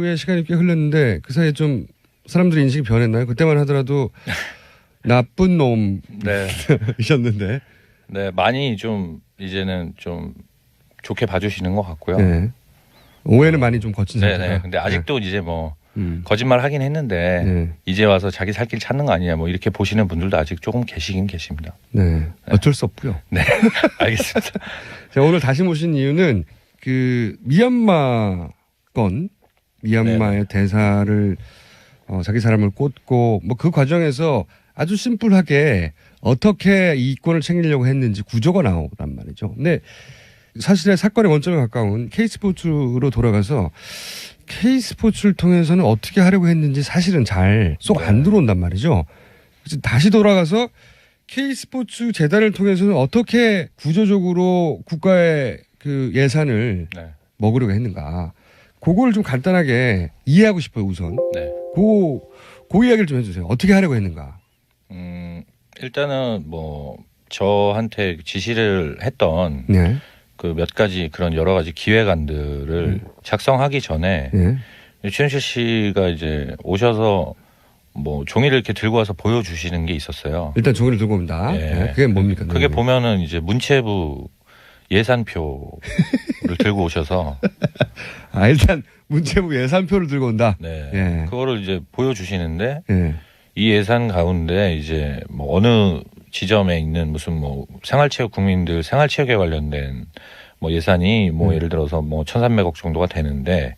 후에 시간이 꽤 흘렀는데 그 사이에 좀 사람들의 인식이 변했나요? 그때만 하더라도 나쁜 네. 놈이셨는데. 네, 많이 좀 이제는 좀 좋게 봐주시는 것 같고요. 네. 오해는 많이 좀 거친 네. 네. 근데 아직도 이제 뭐 음. 거짓말 하긴 했는데 네. 이제 와서 자기 살길 찾는 거 아니냐 뭐 이렇게 보시는 분들도 아직 조금 계시긴 계십니다. 네. 어쩔 수 없고요. 네, 알겠습니다. 제가 오늘 다시 모신 이유는 그 미얀마 건 미얀마의 대사를 어, 자기 사람을 꽂고 뭐 그 과정에서 아주 심플하게 어떻게 이 이권을 챙기려고 했는지 구조가 나오단 말이죠. 근데 사실의 사건의 원점에 가까운 K스포츠로 돌아가서 K스포츠를 통해서는 어떻게 하려고 했는지 사실은 잘 쏙 안 들어온단 말이죠. 그래서 다시 돌아가서 K스포츠 재단을 통해서는 어떻게 구조적으로 국가의 그 예산을 네, 먹으려고 했는가. 그걸 좀 간단하게 이해하고 싶어요, 우선. 네. 그, 그 이야기를 좀 해주세요. 어떻게 하려고 했는가. 음, 일단은 뭐 저한테 지시를 했던 네. 그몇 가지 그런 여러 가지 기획안들을 작성하기 전에 네. 최현실 씨가 이제 오셔서 뭐 종이를 이렇게 들고 와서 보여주시는 게 있었어요. 일단 종이를 들고 옵니다. 예. 네. 그게 뭡니까? 그게? 보면은 이제 문체부 예산표를 들고 오셔서 아, 일단 문체부 예산표를 들고 온다. 네 예. 그거를 이제 보여주시는데 예. 이 예산 가운데 이제 뭐 어느 지점에 있는 무슨 뭐 생활체육 국민들 생활체육에 관련된 뭐 예산이 뭐 음. 예를 들어서 뭐 1,300억 정도가 되는데.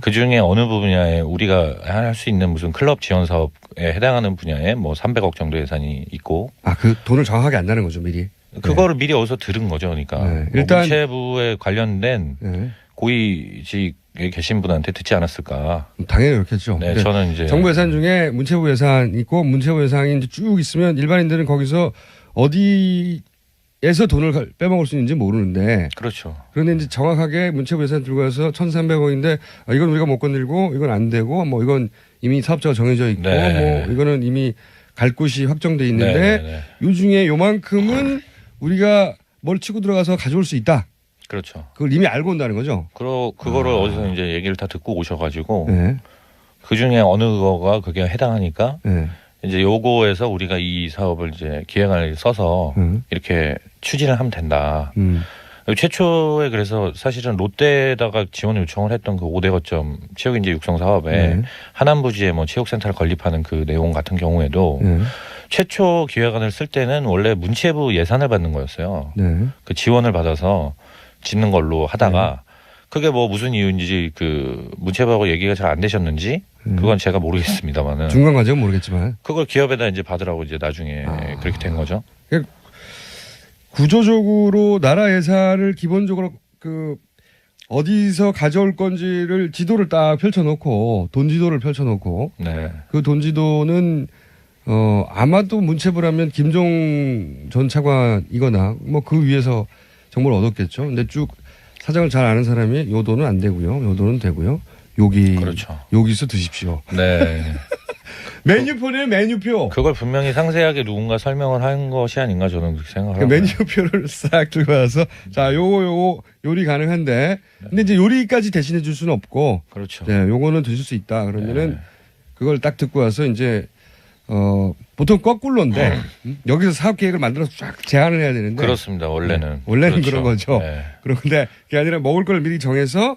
그 중에 어느 분야에 우리가 할 수 있는 무슨 클럽 지원 사업에 해당하는 분야에 뭐 300억 정도 예산이 있고 아, 그 돈을 정확하게 안다는 거죠, 미리. 그거를 미리 어디서 들은 거죠. 그러니까 네. 뭐 일단- 문체부에 관련된 예. 고위직에 계신 분한테 듣지 않았을까. 당연히 그렇겠죠. 네, 저는 이제 정부 예산 중에 문체부 예산 있고 문체부 예산이 이제 쭉 있으면 일반인들은 거기서 어디에서 돈을 가- 빼먹을 수 있는지 모르는데 그렇죠. 그런데 이제 정확하게 문체부 예산 들고 와서 1,300억인데 아, 이건 우리가 못 건들고 이건 안 되고 뭐 이건 이미 사업자가 정해져 있고 네. 뭐 이거는 이미 갈 곳이 확정돼 있는데 네, 네, 네. 요 중에 요만큼은 우리가 뭘 치고 들어가서 가져올 수 있다. 그렇죠. 그걸 이미 알고 온다는 거죠. 그러 그거를 아. 어디서 이제 얘기를 다 듣고 오셔가지고 네. 그 중에 어느 거가 그게 해당하니까 네. 이제 요거에서 우리가 이 사업을 이제 기획안을 써서 음. 이렇게 추진을 하면 된다. 음. 최초에 그래서 사실은 롯데에다가 지원을 요청을 했던 그 5대 거점 체육 인재 육성 사업에 네. 하남 부지에 뭐 체육센터를 건립하는 그 내용 같은 경우에도 네. 최초 기획안을 쓸 때는 원래 문체부 예산을 받는 거였어요. 네. 그 지원을 받아서 짓는 걸로 하다가 그게 뭐 무슨 이유인지 그 문체부하고 얘기가 잘 안 되셨는지 음. 그건 제가 모르겠습니다만은 중간 과정은 모르겠지만 그걸 기업에다 이제 받으라고 이제 나중에 아. 그렇게 된 거죠. 구조적으로 나라 예산을 기본적으로 그 어디서 가져올 건지를 지도를 딱 펼쳐놓고 돈 지도를 펼쳐놓고 네. 그돈 지도는 어 아마도 문체부라면 김종 전 차관이거나 뭐 그 위에서 정보를 얻었겠죠. 근데 쭉 사정을 잘 아는 사람이 요 돈은 안 되고요, 요 돈은 되고요. 여기 그렇죠. 여기서 드십시오. 네. 메뉴표네 메뉴표. 그걸 분명히 상세하게 누군가 설명을 한 것이 아닌가 저는 그렇게 그 생각하고. 메뉴표를 싹 들고 와서 자 요거 요거 요리 가능한데 근데 이제 요리까지 대신해 줄 수는 없고 그렇죠. 네 요거는 드실 수 있다 그러면은 네. 그걸 딱 듣고 와서 이제 어 보통 거꾸로인데 음? 여기서 사업 계획을 만들어서 쫙 제안을 해야 되는데 그렇습니다. 원래는. 네. 원래는 그렇죠. 그런 거죠. 네. 그런데 그게 아니라 먹을 걸 미리 정해서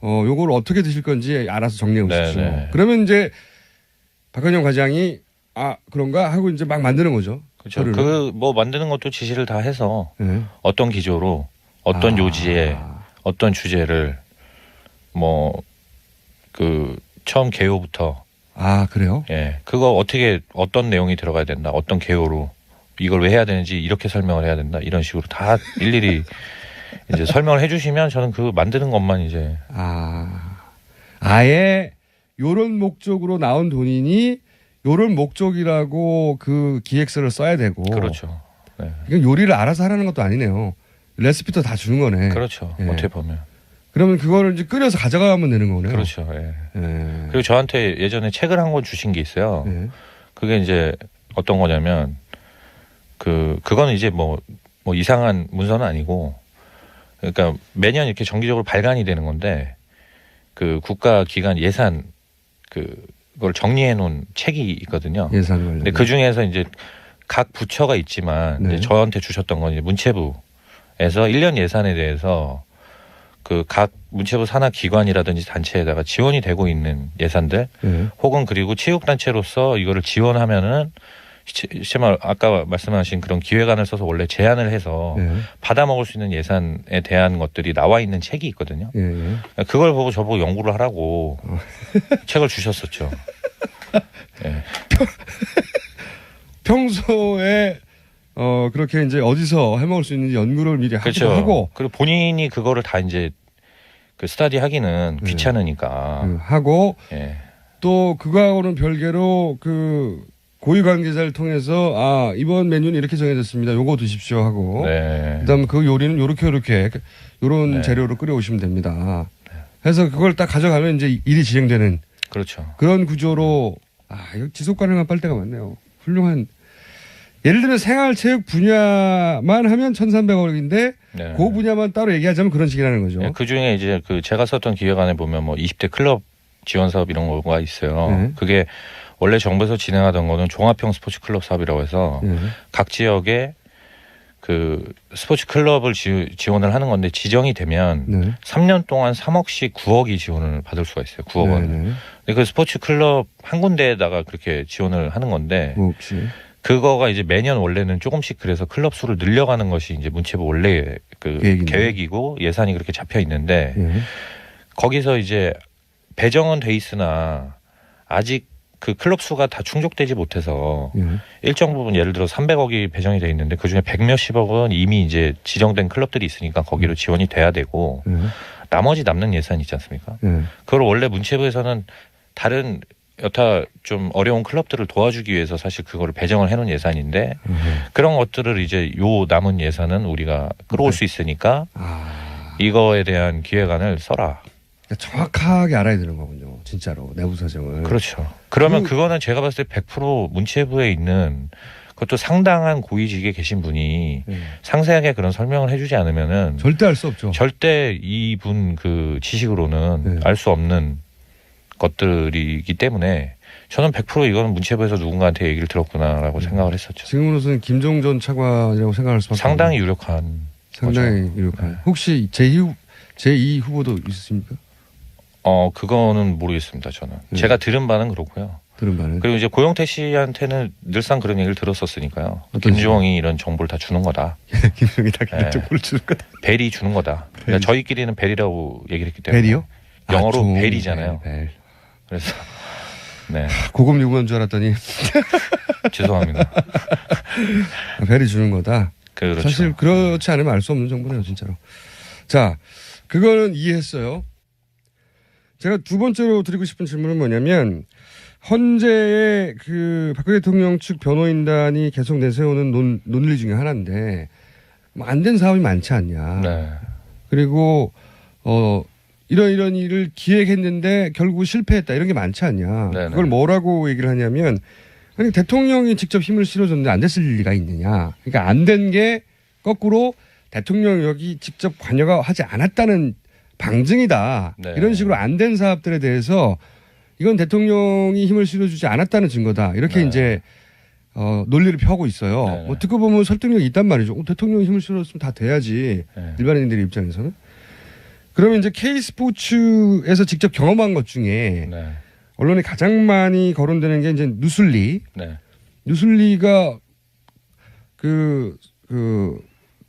어 요거를 어떻게 드실 건지 알아서 정리해 오십시오. 네, 네. 그러면 이제 박헌영 과장이 아 그런가 하고 이제 막 만드는 거죠. 그렇죠. 그 뭐 만드는 것도 지시를 다 해서 네. 어떤 기조로 어떤 아. 요지에 어떤 주제를 뭐 그 처음 개요부터 아 그래요? 예 그거 어떻게 어떤 내용이 들어가야 된다 어떤 개요로 이걸 왜 해야 되는지 이렇게 설명을 해야 된다 이런 식으로 다 일일이 이제 설명을 해주시면 저는 그 만드는 것만 이제 아, 아예 요런 목적으로 나온 돈이니 요런 목적이라고 그 기획서를 써야 되고. 그렇죠 네. 이건 요리를 알아서 하라는 것도 아니네요. 레시피도 다 주는 거네. 그렇죠 예. 어떻게 보면 그러면 그거를 이제 끓여서 가져가면 되는 거네요. 그렇죠 예. 예. 그리고 저한테 예전에 책을 한 권 주신 게 있어요 예. 그게 이제 어떤 거냐면 그 그거는 이제 뭐 뭐 이상한 문서는 아니고 그러니까 매년 이렇게 정기적으로 발간이 되는 건데 그 국가 기관 예산 그걸 정리해 놓은 책이 있거든요. 예산 관련. 근데 그 중에서 이제 각 부처가 있지만 네. 이제 저한테 주셨던 건 이제 문체부에서 1년 예산에 대해서 그 각 문체부 산하 기관이라든지 단체에다가 지원이 되고 있는 예산들 예. 혹은 그리고 체육단체로서 이거를 지원하면은 시- 시말 아까 말씀하신 그런 기획안을 써서 원래 제안을 해서 예. 받아 먹을 수 있는 예산에 대한 것들이 나와 있는 책이 있거든요. 예. 예. 그걸 보고 저보고 연구를 하라고 어. 책을 주셨었죠. 예. 평소에 어 그렇게 이제 어디서 해먹을 수 있는지 연구를 미리 그렇죠. 하고 그리고 본인이 그거를 다 이제 그 스타디 하기는 네. 귀찮으니까. 그 하고 예. 또 그거하고는 별개로 그 고위 관계자를 통해서 아 이번 메뉴는 이렇게 정해졌습니다. 요거 드십시오 하고 네. 그다음 그 요리는 요렇게 요렇게 요런 네. 재료로 끓여오시면 됩니다. 해서 그걸 딱 가져가면 이제 일이 진행되는 그렇죠. 그런 구조로 아 이거 지속 가능한 빨대가 많네요. 훌륭한 예를 들면 생활체육 분야만 하면 1,300억인데 네. 그 분야만 따로 얘기하자면 그런 식이라는 거죠. 그 중에 이제 그 제가 썼던 기획안에 보면 뭐 20대 클럽 지원 사업 이런 거가 있어요. 네. 그게 원래 정부에서 진행하던 거는 종합형 스포츠 클럽 사업이라고 해서 예. 각 지역에 그 스포츠 클럽을 지, 지원을 하는 건데 지정이 되면 네. 3년 동안 3억씩 9억이 지원을 받을 수가 있어요. 9억 원. 네, 네. 근데 그 스포츠 클럽 한 군데에다가 그렇게 지원을 하는 건데 뭐 혹시 그거가 이제 매년 원래는 조금씩 그래서 클럽 수를 늘려가는 것이 이제 문체부 원래 그 계획이네. 계획이고 예산이 그렇게 잡혀 있는데 예. 거기서 이제 배정은 돼 있으나 아직 그 클럽 수가 다 충족되지 못해서 예. 일정 부분 예를 들어 300억이 배정이 돼 있는데 그 중에 100 몇십억은 이미 이제 지정된 클럽들이 있으니까 거기로 지원이 돼야 되고 예. 나머지 남는 예산 있지 않습니까? 예. 그걸 원래 문체부에서는 다른 여타 좀 어려운 클럽들을 도와주기 위해서 사실 그거를 배정을 해놓은 예산인데 예. 그런 것들을 이제 요 남은 예산은 우리가 끌어올 네. 수 있으니까 아 이거에 대한 기획안을 써라. 그러니까 정확하게 알아야 되는 거군요. 진짜로 내부 사정을. 그렇죠. 그러면 그- 그, 거는 제가 봤을 때 100% 문체부에 있는 그것도 상당한 고위직에 계신 분이 예. 상세하게 그런 설명을 해주지 않으면은 절대 알 수 없죠. 절대 이분 그 지식으로는 네. 알수 없는 것들이기 때문에 저는 100% 이거는 문체부에서 누군가한테 얘기를 들었구나라고 네. 생각을 했었죠. 지금으로서는 김종 전 차관이라고 생각할 수밖에 상당히 없는, 유력한 상당히 거죠. 유력한. 네. 혹시 제2 제2 후보도 있으십니까? 어 그거는 모르겠습니다. 저는 네. 제가 들은 바는 그렇고요. 들은 바는. 그리고 이제 고영태 씨한테는 늘상 그런 얘기를 들었었으니까요. 김주홍이 이런 정보를 다 주는 거다. 김종이 다 네. 정보를 주는 거다. 벨이 주는 거다. 그러니까 벨. 저희끼리는 벨이라고 얘기를 했기 때문에. 벨이요? 영어로 아, 종, 벨이잖아요. 벨, 벨. 그래서 네 고급 유구한 줄 알았더니 죄송합니다. 벨이 주는 거다. 그렇죠. 사실 그렇지 않으면 알 수 없는 정보네요, 진짜로. 자, 그거는 이해했어요. 제가 두 번째로 드리고 싶은 질문은 뭐냐면 헌재의 그 박근혜 대통령 측 변호인단이 계속 내세우는 논, 논리 중에 하나인데 뭐 안된 사업이 많지 않냐. 네. 그리고 어 이런 이런 일을 기획했는데 결국 실패했다 이런 게 많지 않냐. 네네. 그걸 뭐라고 얘기를 하냐면 아니 대통령이 직접 힘을 실어줬는데 안 됐을 리가 있느냐. 그러니까 안 된 게 거꾸로 대통령이 여기 직접 관여가 하지 않았다는 방증이다. 네. 이런 식으로 안 된 사업들에 대해서 이건 대통령이 힘을 실어주지 않았다는 증거다. 이렇게 네. 이제 어, 논리를 펴고 있어요. 네. 뭐 듣고 보면 설득력이 있단 말이죠. 어, 대통령이 힘을 실어줬으면 다 돼야지. 네. 일반인들의 입장에서는. 그러면 이제 K스포츠에서 직접 경험한 것 중에 네. 언론에 가장 많이 거론되는 게 이제 누슬리. 네. 누슬리가 그, 그,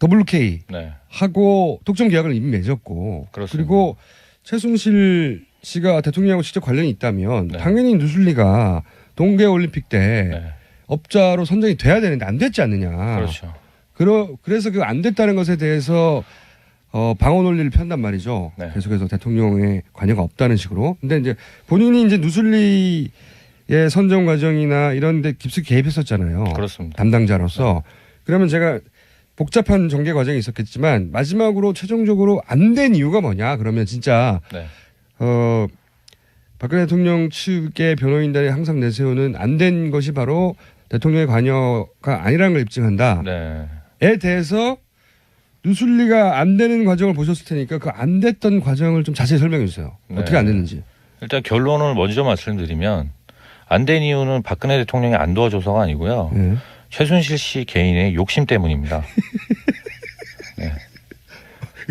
WK 네. 하고 독점 계약을 이미 맺었고. 그렇습니다. 리고 최순실 씨가 대통령하고 직접 관련이 있다면 네. 당연히 누슬리가 동계올림픽 때 네. 업자로 선정이 돼야 되는데 안 됐지 않느냐. 그렇죠. 그러, 그래서 그 안 됐다는 것에 대해서 어, 방어 논리를 편단 말이죠. 네. 계속해서 대통령의 관여가 없다는 식으로. 근데 이제 본인이 이제 누슬리의 선정 과정이나 이런 데 깊숙이 개입했었잖아요. 그렇습니다. 담당자로서. 그러면 제가 복잡한 전개 과정이 있었겠지만 마지막으로 최종적으로 안 된 이유가 뭐냐? 그러면 진짜 네. 어, 박근혜 대통령 측의 변호인단이 항상 내세우는 안 된 것이 바로 대통령의 관여가 아니라는 걸 입증한다. 네. 에 대해서 누슬리가 안 되는 과정을 보셨을 테니까 그 안 됐던 과정을 좀 자세히 설명해 주세요. 네. 어떻게 안 됐는지. 일단 결론을 먼저 말씀드리면 안 된 이유는 박근혜 대통령이 안 도와줘서가 아니고요. 예. 최순실 씨 개인의 욕심 때문입니다.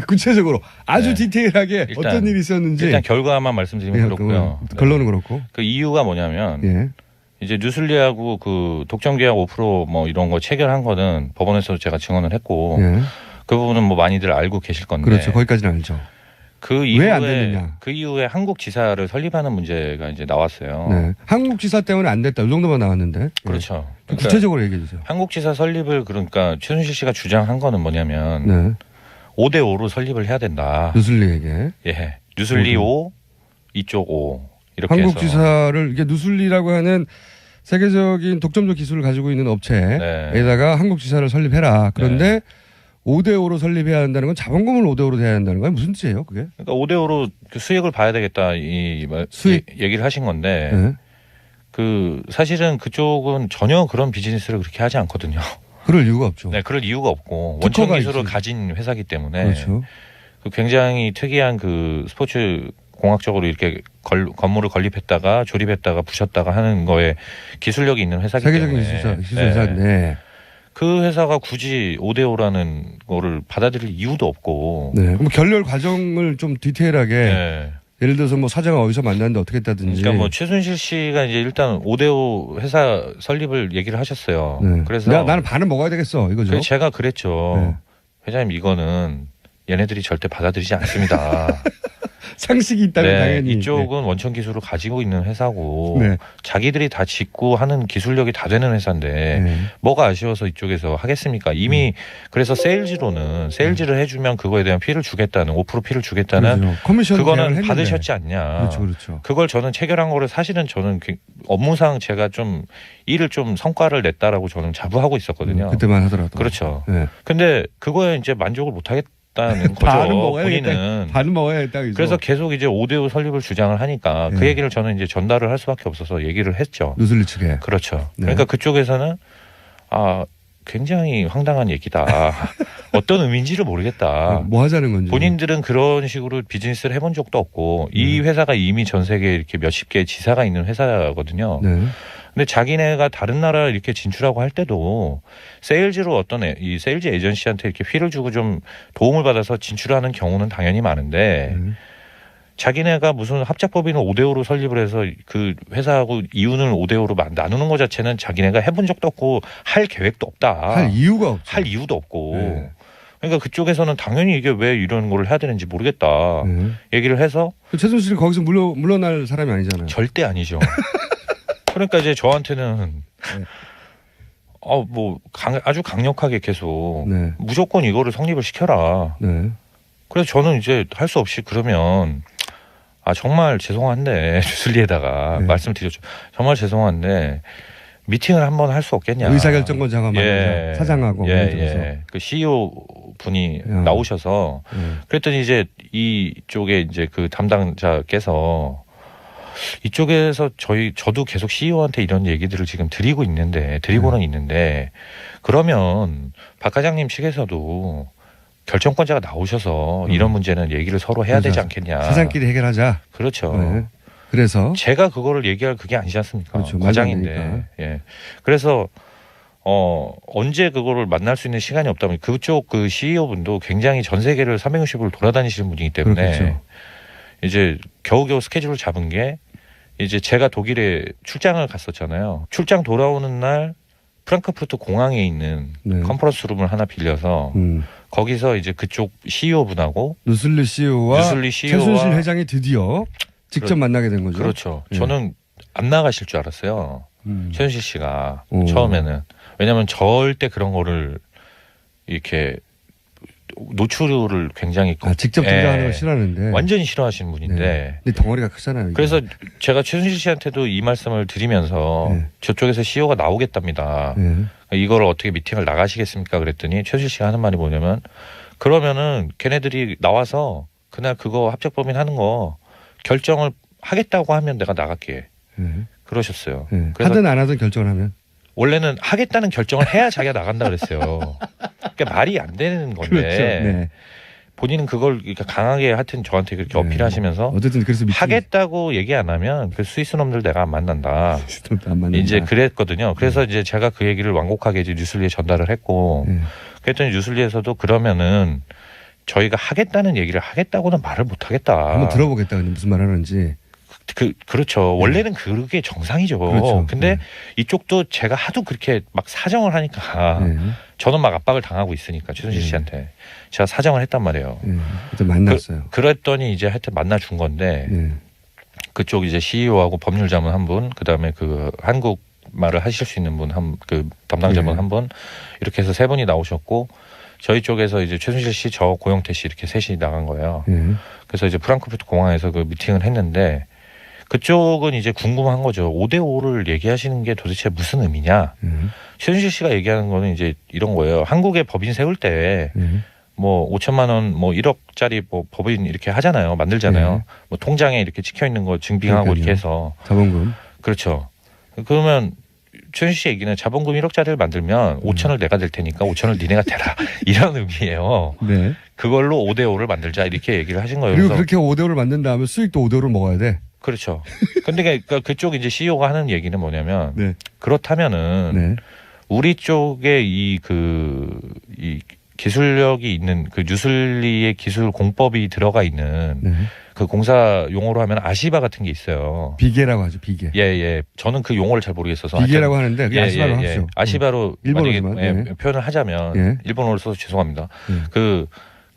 구체적으로 아주 네. 디테일하게 일단- 어떤 일이 있었는지. 일단 결과만 말씀드리면 예, 그렇고요. 결론은 그렇고. 그 이유가 뭐냐면 예. 이제 뉴슬리하고 그 독점 계약 5%뭐 이런 거 체결한 거는 법원에서 제가 증언을 했고 예. 그 부분은 뭐 많이들 알고 계실 건데 그렇죠. 거기까지는 알죠. 그왜 이후에. 그 이후에 한국 지사를 설립하는 문제가 이제 나왔어요. 네. 한국 지사 때문에 안 됐다. 이 정도만 나왔는데. 예. 그렇죠. 좀 그러니까 구체적으로 얘기해 주세요. 한국 지사 설립을 그러니까 최순실 씨가 주장한 거는 뭐냐면 네. 5대 5로 설립을 해야 된다. 누슬리에게 예. 뉴슬리 오죠. 5 이쪽 5 이렇게 한국 해서 지사를 이게 누슬리라고 하는 세계적인 독점적 기술을 가지고 있는 네. 업체에다가 한국 지사를 설립해라. 그런데 5대 5로 설립해야 한다는 건 자본금을 5대 5로 돼야 한다는 건 무슨 뜻이에요, 그게? 그러니까 5대 5로 그 수익을 봐야 되겠다 이 말- 수익. 이- 얘기를 하신 건데 네. 그 사실은 그쪽은 전혀 그런 비즈니스를 그렇게 하지 않거든요. 그럴 이유가 없죠. 네, 그럴 이유가 없고 원천 기술을 있지. 가진 회사기 때문에 그렇죠. 그 굉장히 특이한 그 스포츠 공학적으로 이렇게 걸, 건물을 건립했다가 조립했다가 부셨다가 하는 거에 기술력이 있는 회사기 세계적인 때문에 기술사, 기술 네. 회사인데. 그 회사가 굳이 5대 5라는 거를 받아들일 이유도 없고 네. 그럼 결렬 과정을 좀 디테일하게 네. 예를 들어서 뭐 사장을 어디서 만났는데 어떻게 했다든지. 그러니까 뭐 최순실 씨가 이제 일단 5대5 회사 설립을 얘기를 하셨어요. 네. 그래서 야, 나는 반은 먹어야 되겠어. 이거죠. 제가 그랬죠. 네. 회장님 이거는 얘네들이 절대 받아들이지 않습니다. 상식이 있다면 네, 당연히. 이쪽은 원천 기술을 가지고 있는 회사고 네. 자기들이 다 짓고 하는 기술력이 다 되는 회사인데 네. 뭐가 아쉬워서 이쪽에서 하겠습니까? 이미 그래서 세일즈로는 세일즈를 해주면 그거에 대한 피를 주겠다는 5% 피를 주겠다는 그렇죠. 그거는. 받으셨지 않냐? 그렇죠, 그렇죠. 그걸 저는 체결한 거를 사실은 저는 그 업무상 제가 좀 일을 좀 성과를 냈다라고 저는 자부하고 있었거든요. 음, 그때만 하더라도. 그렇죠. 네. 근데 그거에 이제 만족을 못 하겠 다는 거죠. 본인은. 반은 먹어야겠다. 그래서 계속 이제 5대5 설립을 주장을 하니까 그 네. 얘기를 저는 이제 전달을 할 수밖에 없어서 얘기를 했죠. 누슬리 측에. 그렇죠. 네. 그러니까 그쪽에서는 아 굉장히 황당한 얘기다. 어떤 의미인지를 모르겠다. 뭐 하자는 건지. 본인들은 그런 식으로 비즈니스를 해본 적도 없고 이 음. 회사가 이미 전 세계에 이렇게 몇십 개의 지사가 있는 회사거든요. 네. 근데 자기네가 다른 나라 이렇게 진출하고 할 때도 세일즈로 어떤 애- 이 세일즈 에이전시한테 이렇게 휘를 주고 좀 도움을 받아서 진출하는 경우는 당연히 많은데 네. 자기네가 무슨 합작법인을 5대5로 설립을 해서 그 회사하고 이윤을 5대5로 나누는 것 자체는 자기네가 해본 적도 없고 할 계획도 없다. 할 이유가 없죠. 할 이유도 없고. 네. 그러니까 그쪽에서는 당연히 이게 왜 이런 걸 해야 되는지 모르겠다. 네. 얘기를 해서 그 최순실 거기서 물러 물러날 사람이 아니잖아요. 절대 아니죠. 그러니까 이제 저한테는 네. 어뭐 아주 강력하게 계속 네. 무조건 이거를 성립을 시켜라. 네. 그래서 저는 이제 할 수 없이 그러면 아 정말 죄송한데 주슬리에다가 네. 말씀 드렸죠. 정말 죄송한데 미팅을 한번 할 수 없겠냐. 의사결정권자가 만나자. 사장하고 예, 들어서. 예. 그 CEO 분이 야. 나오셔서 네. 그랬더니 이제 이쪽에 이제 그 담당자께서 이쪽에서 저희 저도 계속 CEO한테 이런 얘기들을 지금 드리고 있는데 드리고는 네. 있는데 그러면 박 과장님 측에서도 결정권자가 나오셔서 음. 이런 문제는 얘기를 서로 해야 되지 그래서 않겠냐. 사장끼리 해결하자. 그렇죠. 네. 그래서 제가 그거를 얘기할 그게 아니지 않습니까? 그렇죠. 과장인데. 되니까. 예. 그래서 어 언제 그거를 만날 수 있는 시간이 없다면 그쪽 그 CEO 분도 굉장히 전 세계를 360을 돌아다니시는 분이기 때문에 그렇겠죠. 이제 겨우겨우 스케줄을 잡은 게 이제 제가 독일에 출장을 갔었잖아요. 출장 돌아오는 날 프랑크푸르트 공항에 있는 네. 컨퍼런스 룸을 하나 빌려서 음. 거기서 이제 그쪽 CEO 분하고 누슬리 CEO와 뉴슬리 CEO와 최순실 회장이 드디어 직접 그렇- 만나게 된 거죠. 그렇죠. 예. 저는 안 나가실 줄 알았어요. 음. 최순실 씨가 오. 처음에는 왜냐하면 절대 그런 거를 이렇게 노출을 굉장히 아, 직접 예, 등장하는 걸 싫어하는데. 완전히 싫어하시는 분인데 네. 근데 덩어리가 크잖아요. 이게. 그래서 제가 최순실 씨한테도 이 말씀을 드리면서 네. 저쪽에서 CEO가 나오겠답니다. 네. 이걸 어떻게 미팅을 나가시겠습니까? 그랬더니 최순실 씨가 하는 말이 뭐냐면 그러면은 걔네들이 나와서 그날 그거 합작법인 하는 거 결정을 하겠다고 하면 내가 나갈게. 네. 그러셨어요. 네. 그래서 하든 안 하든 결정을 하면. 원래는 하겠다는 결정을 해야 자기가 나간다 그랬어요. 그러니까 말이 안 되는 건데 그렇죠. 네. 본인은 그걸 그러니까 강하게 하여튼 저한테 그렇게 네. 어필하시면서 어쨌든 그래서 하겠다고 얘기 안 하면 그 스위스 놈들 내가 안 만난다. 안 맞는다. 이제 그랬거든요. 그래서 이제 제가 그 얘기를 완곡하게 이제 뉴슬리에 전달을 했고 네. 그랬더니 뉴슬리에서도 그러면은 저희가 하겠다는 얘기를 하겠다고는 말을 못 하겠다. 한번 들어보겠다. 무슨 말 하는지. 그 그렇죠. 원래는 그게 정상이죠. 그렇죠. 근데 네. 이쪽도 제가 하도 그렇게 막 사정을 하니까 네. 저는 막 압박을 당하고 있으니까 최순실 네. 씨한테 제가 사정을 했단 말이에요. 네. 만났어요. 그 랬더니 이제 하여튼 만나 준 건데 네. 그쪽 이제 CEO하고 법률 자문 한 분, 그다음에 그 한국 말을 하실 수 있는 분 한 그 담당자분 네. 한분 이렇게 해서 세 분이 나오셨고 저희 쪽에서 이제 최순실 씨, 저 고영태 씨 이렇게 셋이 나간 거예요. 네. 그래서 이제 프랑크푸르트 공항에서 그 미팅을 했는데 그쪽은 이제 궁금한 거죠. 5대 5를 얘기하시는 게 도대체 무슨 의미냐? 네. 최순실 씨가 얘기하는 거는 이제 이런 거예요. 한국에 법인 세울 때 네. 뭐 5천만 원, 뭐 1억짜리 뭐 법인 이렇게 하잖아요. 만들잖아요. 네. 뭐 통장에 이렇게 찍혀 있는 거 증빙하고 그러니까요. 이렇게 해서 자본금. 그렇죠. 그러면 최순실 씨 얘기는 자본금 1억짜리를 만들면 음. 5천을 내가 될 테니까 5천을 니네가 대라 이런 의미예요. 네. 그걸로 5대 5를 만들자 이렇게 얘기를 하신 거예요. 그리고 그래서 그렇게 5대 5를 만든 다음에 수익도 5대 5를 먹어야 돼. 그렇죠. 근데 그러니까 그쪽 이제 CEO가 하는 얘기는 뭐냐면 네. 그렇다면은 네. 우리 쪽에 이 그 이 기술력이 있는 그 뉴슬리의 기술 공법이 들어가 있는 네. 그 공사 용어로 하면 아시바 같은 게 있어요. 비계라고 하죠. 비계. 예, 예. 저는 그 용어를 잘 모르겠어서. 비계라고 하여튼 하는데 그게 아시바로 합시오. 아시바로 일본어지만, 만약에 예, 예. 표현을 하자면 예. 일본어를 써서 죄송합니다. 예. 그,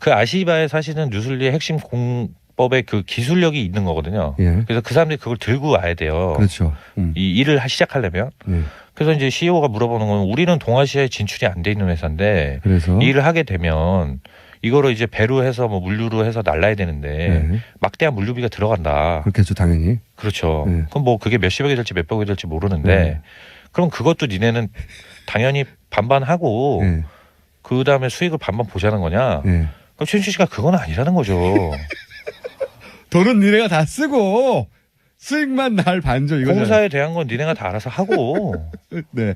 그 아시바에 사실은 뉴슬리의 핵심 공 법의 그 기술력이 있는 거거든요. 예. 그래서 그 사람들이 그걸 들고 와야 돼요. 그렇죠. 음. 이 일을 하- 시작하려면. 네. 그래서 이제 CEO가 물어보는 건 우리는 동아시아에 진출이 안 돼 있는 회사인데 그래서 이 일을 하게 되면 이거를 이제 배로 해서 뭐 물류로 해서 날라야 되는데 네. 막대한 물류비가 들어간다. 그렇겠죠. 당연히. 그렇죠. 네. 그럼 뭐 그게 몇십억이 될지 몇백억이 될지 모르는데 네. 그럼 그것도 니네는 당연히 반반하고 네. 그 다음에 수익을 반반 보자는 거냐? 네. 그럼 최순실 씨가 그건 아니라는 거죠. 돈은 니네가 다 쓰고 수익만 날 반죠 이거죠. 공사에 대한 건 니네가 다 알아서 하고 네.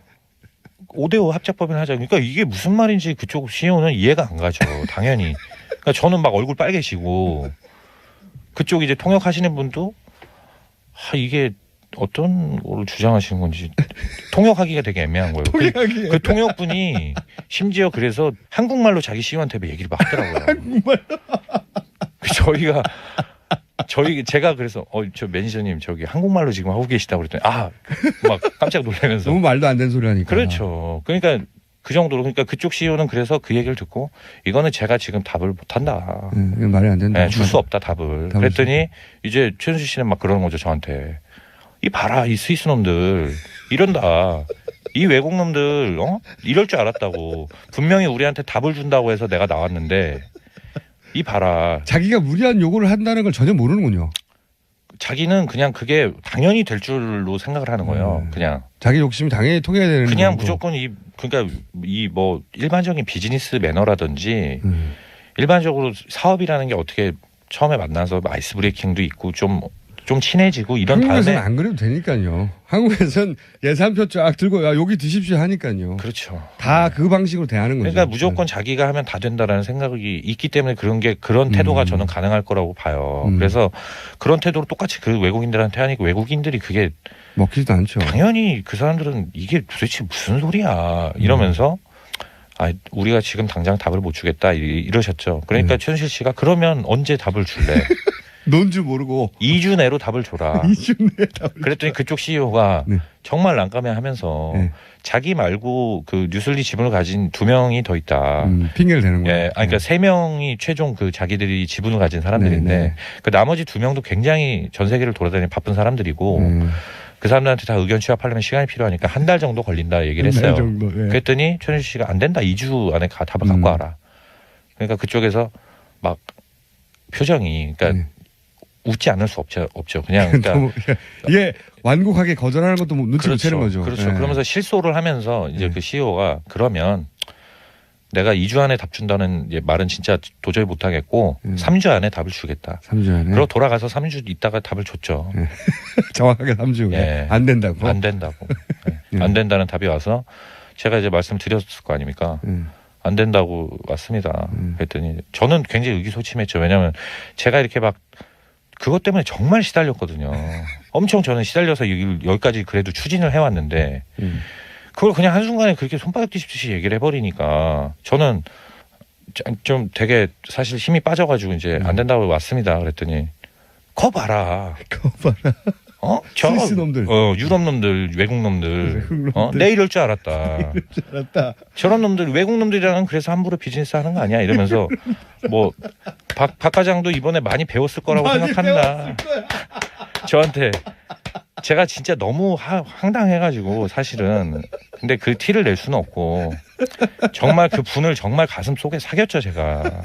5대5 합작법인 하자. 그러니까 이게 무슨 말인지 그쪽 CEO는 이해가 안 가죠. 당연히. 그러니까 저는 막 얼굴 빨개지고 그쪽 이제 통역하시는 분도 아, 이게 어떤 거를 주장하시는 건지 통역하기가 되게 애매한 거예요. 그, 통역하기. 그 통역분이 심지어 그래서 한국말로 자기 CEO한테 얘기를 막 하더라고요. 한국말. 저희가 저희 제가 그래서 어 저 매니저님 저기 한국말로 지금 하고 계시다고 그랬더니 아 막 깜짝 놀라면서 너무 말도 안 되는 소리 하니까. 그렇죠. 그러니까 그 정도로 그러니까 그쪽 CEO는 그래서 그 얘기를 듣고 이거는 제가 지금 답을 못 한다. 네, 이건 말이 안 된다. 줄수 없다 답을. 답을 그랬더니 이제 최순실 씨는 막 그러는 거죠 저한테. 이 봐라 이 스위스 놈들 이런다. 이 외국 놈들 어 이럴 줄 알았다고 분명히 우리한테 답을 준다고 해서 내가 나왔는데 이 봐라 자기가 무리한 요구를 한다는 걸 전혀 모르는군요. 자기는 그냥 그게 당연히 될 줄로 생각을 하는 거예요. 음. 그냥 자기 욕심이 당연히 통해야 되는 그냥 거고. 무조건 이 그러니까 이 뭐 일반적인 비즈니스 매너라든지 음. 일반적으로 사업이라는 게 어떻게 처음에 만나서 아이스 브레이킹도 있고 좀 좀 친해지고 이런 한국에서는 다음에 안 그래도 되니까요. 한국에서는 예산표 쫙 들고 야 여기 드십시오 하니까요. 그렇죠. 다 그 방식으로 대하는 거죠. 그러니까 무조건 자기가 하면 다 된다라는 생각이 있기 때문에 그런 게 그런 태도가 음. 저는 가능할 거라고 봐요. 음. 그래서 그런 태도로 똑같이 그 외국인들한테 하니까 외국인들이 그게 먹히지도 않죠. 당연히 그 사람들은 이게 도대체 무슨 소리야 이러면서 아 우리가 지금 당장 답을 못 주겠다 이- 이러셨죠. 그러니까 음. 최순실 씨가 그러면 언제 답을 줄래? 논줄 모르고 2주 내로 답을 줘라. 이준내 답을. 그랬더니 그쪽 CEO가 네. 정말 난감해하면서 네. 자기 말고 그 뉴슬리 지분을 가진 두 명이 더 있다. 음, 핑계를 대는 거예요. 예, 아니, 그러니까 세 명이 최종 그 자기들이 지분을 가진 사람들인데 네, 네. 그 나머지 두 명도 굉장히 전 세계를 돌아다니는 바쁜 사람들이고 음, 그 사람들한테 다 의견 취합하려면 시간이 필요하니까 한 달 정도 걸린다 얘기를 했어요. 정도. 예. 그랬더니 최준실 씨가 안 된다. 2주 안에 가, 답을 갖고 음. 와라. 그러니까 그쪽에서 막 표정이 그러니까 네. 웃지 않을 수 없죠. 없죠. 그냥 그러니까 너무, 이게 완곡하게 거절하는 것도 뭐 눈치 못 채는 거죠. 그렇죠. 예. 그러면서 실소를 하면서 이제 네. 그 CEO가 그러면 내가 2주 안에 답 준다는 말은 진짜 도저히 못 하겠고 음. 3주 안에 답을 주겠다. 3주 안에 그리고 돌아가서 3주 있다가 답을 줬죠. 정확하게 3주 후에 예. 안 된다고. 안 된다고. 예. 네. 안 된다는 답이 와서 제가 이제 말씀드렸을 거 아닙니까? 예. 안 된다고 왔습니다. 음. 그랬더니 저는 굉장히 의기소침했죠. 왜냐하면 제가 이렇게 막 그것 때문에 정말 시달렸거든요. 엄청 저는 시달려서 여기- 여기까지 그래도 추진을 해왔는데 음. 그걸 그냥 한순간에 그렇게 손바닥 뒤집듯이 얘기를 해버리니까 저는 좀- 좀 되게 사실 힘이 빠져가지고 이제 음. 안 된다고 왔습니다. 그랬더니 거 봐라. 그거 봐라. 어? 저 스위스 놈들. 어, 유럽 놈들, 외국 놈들. 외국. 어? 내 이럴 줄 알았다. 알았다. 저런 놈들 외국 놈들이랑은 그래서 함부로 비즈니스 하는 거 아니야 이러면서 뭐 박, 박 과장도 이번에 많이 배웠을 거라고 많이 생각한다 저한테 제가 진짜 너무 하- 황당해가지고 사실은 근데 그 티를 낼 수는 없고 정말 그 분을 정말 가슴 속에 사겼죠 제가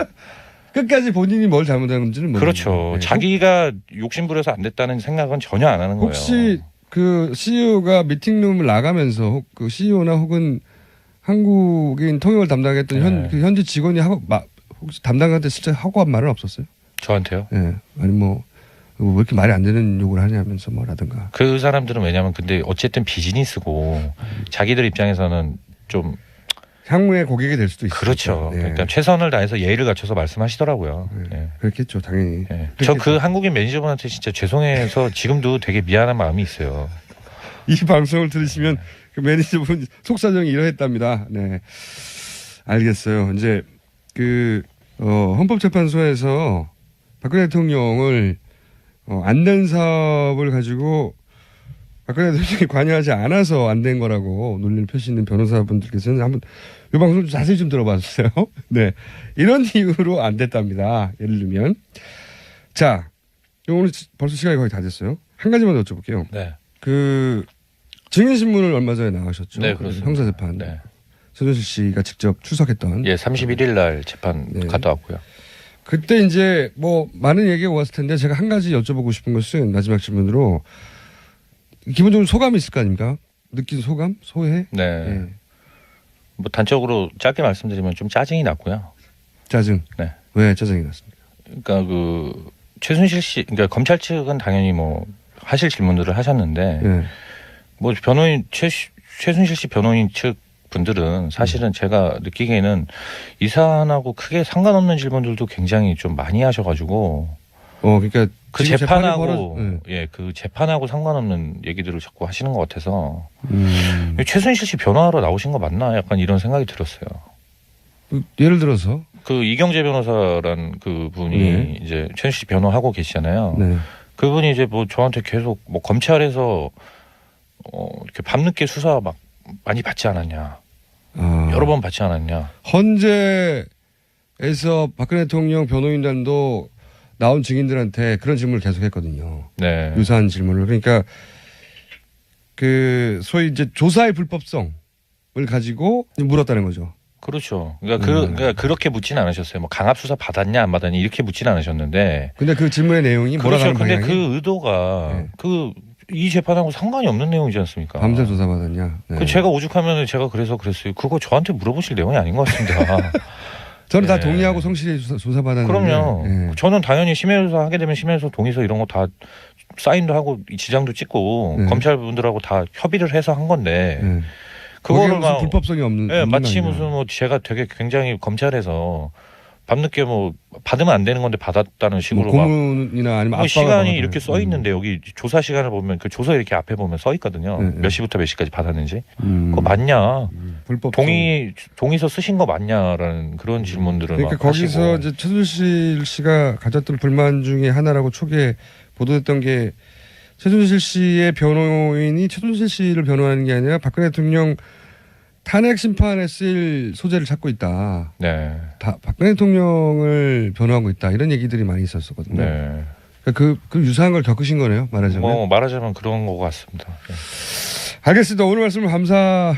끝까지 본인이 뭘 잘못했는지는 모르겠어요. 그렇죠 예. 자기가 욕심부려서 안 됐다는 생각은 전혀 안 하는 거예요 혹시 그 CEO가 미팅룸을 나가면서 혹그 CEO나 혹은 한국인 통역을 담당했던 현, 네. 그 현지 직원이 하고 마, 혹시 담당한테 진짜 하고 한 말은 없었어요? 저한테요 예. 아니 뭐, 왜 이렇게 말이 안 되는 욕을 하냐면서 뭐라든가. 그 사람들은 왜냐면 근데 어쨌든 비즈니스고 자기들 입장에서는 좀 향후에 고객이 될 수도 있어요. 그렇죠. 예. 그러니까 최선을 다해서 예의를 갖춰서 말씀하시더라고요. 예. 예. 그렇겠죠, 당연히. 예. 저그 한국인 매니저분한테 진짜 죄송해서 지금도 되게 미안한 마음이 있어요. 이 방송을 들으시면 그 매니저분 속사정이 이러했답니다. 네. 알겠어요. 이제 그, 어, 헌법재판소에서 박근혜 대통령을 어, 안된 사업을 가지고 박근혜 대통령이 관여하지 않아서 안 된 거라고 논리를 펴시는 변호사분들께서는 한번 이 방송 좀 자세히 좀 들어봐 주세요. 네. 이런 이유로 안 됐답니다. 예를 들면. 자, 오늘 벌써 시간이 거의 다 됐어요. 한 가지만 더 여쭤볼게요. 네. 그 증인신문을 얼마 전에 나가셨죠? 네, 그렇습니다. 형사재판. 네. 서준실 씨가 직접 출석했던. 예, 31일 날 재판 네. 갔다 왔고요. 그때 이제 뭐 많은 얘기가 왔을 텐데 제가 한 가지 여쭤보고 싶은 것은 마지막 질문으로 기본적으로 소감이 있을 거 아닙니까? 느낀 소감? 소회? 네. 예. 뭐 단적으로 짧게 말씀드리면 좀 짜증이 났고요. 짜증. 네. 왜 짜증이 났습니까? 그러니까 그 최순실 씨, 그러니까 검찰 측은 당연히 뭐 하실 질문들을 하셨는데 예. 뭐 변호인 최 최순실 씨 변호인 측 분들은 사실은 제가 느끼기에는 이 사안하고 크게 상관없는 질문들도 굉장히 좀 많이 하셔가지고 어, 그러니까 그 지금 재판이 재판하고 벌어- 예그 재판하고 상관없는 얘기들을 자꾸 하시는 것 같아서 음. 최순실 씨 변호하러 나오신 거 맞나 약간 이런 생각이 들었어요. 그 예를 들어서 그 이경재 변호사란 그 분이 네. 이제 최순실 씨 변호하고 계시잖아요. 네. 그분이 이제 뭐 저한테 계속 뭐 검찰에서 어 이렇게 밤늦게 수사 막 많이 받지 않았냐 아. 여러 번 받지 않았냐 헌재에서 박근혜 대통령 변호인단도 나온 증인들한테 그런 질문을 계속했거든요. 네 유사한 질문을 그러니까 그 소위 이제 조사의 불법성을 가지고 물었다는 거죠. 그렇죠 그러니까, 그, 음. 그러니까 그렇게 묻지는 않으셨어요 뭐 강압 수사 받았냐 안 받았냐 이렇게 묻지는 않으셨는데 근데 그 질문의 내용이 그렇죠 몰아가는 근데 방향이 그 의도가 네. 그이 재판하고 상관이 없는 내용이지 않습니까 밤새 조사 받았냐. 네. 그 제가 오죽하면 제가 그래서 그랬어요 그거 저한테 물어보실 내용이 아닌 것 같습니다 저는 다 네. 동의하고 성실히 조사, 조사받았는데. 그럼요. 예. 저는 당연히 심해조사 하게 되면 심해조사 동의서 이런 거 다 사인도 하고 지장도 찍고 네. 검찰 분들하고 다 협의를 해서 한 건데 예. 그거를 막 불법성이 없는. 예, 마치 아니냐. 무슨 뭐 제가 되게 굉장히 검찰에서 밤늦게 뭐 받으면 안 되는 건데 받았다는 뭐 식으로 막 고문이나 아니면 뭐 시간이 받아요. 이렇게 써 있는데 여기 조사 시간을 보면 그 조서 이렇게 앞에 보면 써 있거든요. 네, 네. 몇 시부터 몇 시까지 받았는지. 음. 그거 맞냐? 음. 불법 동의 동의서 쓰신 거 맞냐라는 그런 질문들을 그러니까 막 거기서 하시고. 이제 최순실 씨가 가졌던 불만 중에 하나라고 초기에 보도됐던 게 최순실 씨의 변호인이 최순실 씨를 변호하는 게 아니라 박근혜 대통령 탄핵 심판에 쓰일 소재를 찾고 있다. 네. 다 박근혜 대통령을 변호하고 있다. 이런 얘기들이 많이 있었었거든요. 네. 그러니까 그, 그 유사한 걸 겪으신 거네요. 말하자면. 뭐 말하자면 그런 것 같습니다. 네. 알겠습니다. 오늘 말씀 감사